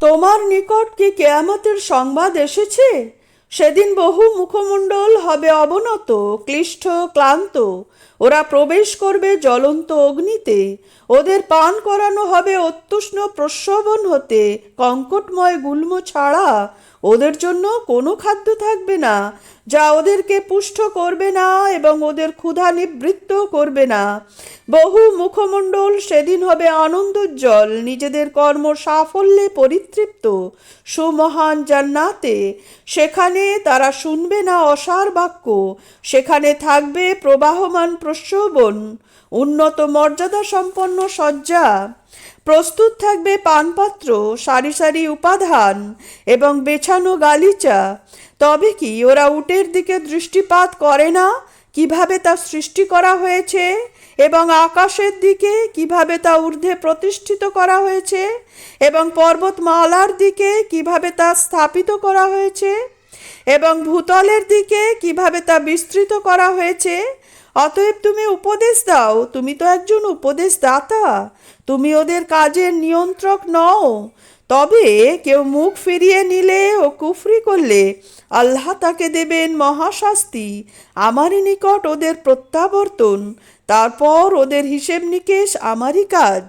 তোমার নিকট কি কেয়ামতের সংবাদ এসেছে? সেদিন বহু মুখমণ্ডল হবে অবনত, ক্লিষ্ট, ক্লান্ত। ওরা প্রবেশ করবে জ্বলন্ত অগ্নিতে। ওদের পান করানো হবে অত্যুষ্ণ প্রস্রবণ হতে। কঙ্কটময় গুল্ম ছাড়া ওদের জন্য কোনো খাদ্য থাকবে না। যা ওদেরকে পুষ্ট করবে না এবং ওদের ক্ষুধা নিবৃত্ত করবে না। বহু মুখমণ্ডল সেদিন হবে আনন্দোজ্জ্বল, নিজেদের কর্ম সাফল্যে পরিতৃপ্ত। সুমহান জান্নাতে, সেখানে তারা শুনবে না অসার বাক্য, সেখানে থাকবে প্রবাহমান প্রস্রবণ উন্নত মর্যাদা সম্পন্ন শয্যা। প্রস্তুত থাকবে পানপাত্র, সারি সারি উপাদান এবং বেছানো গালিচা। তবে কি ওরা উটের দিকে দৃষ্টিপাত করে না? কীভাবে তা সৃষ্টি করা হয়েছে? এবং আকাশের দিকে কীভাবে তা ঊর্ধ্বে প্রতিষ্ঠিত করা হয়েছে? এবং পর্বতমালার দিকে কীভাবে তা স্থাপিত করা হয়েছে? এবং ভূতলের দিকে কীভাবে তা বিস্তৃত করা হয়েছে? অতএব তুমি উপদেশ দাও। তুমি তো একজন উপদেশ দাতা তুমি ওদের কাজের নিয়ন্ত্রক নও। তবে কেউ মুখ ফিরিয়ে নিলে ও কুফরি করলে আল্লাহ তাকে দেবেন মহাশাস্তি। আমারই নিকট ওদের প্রত্যাবর্তন, তারপর ওদের হিসেব নিকেশ আমারই কাজ।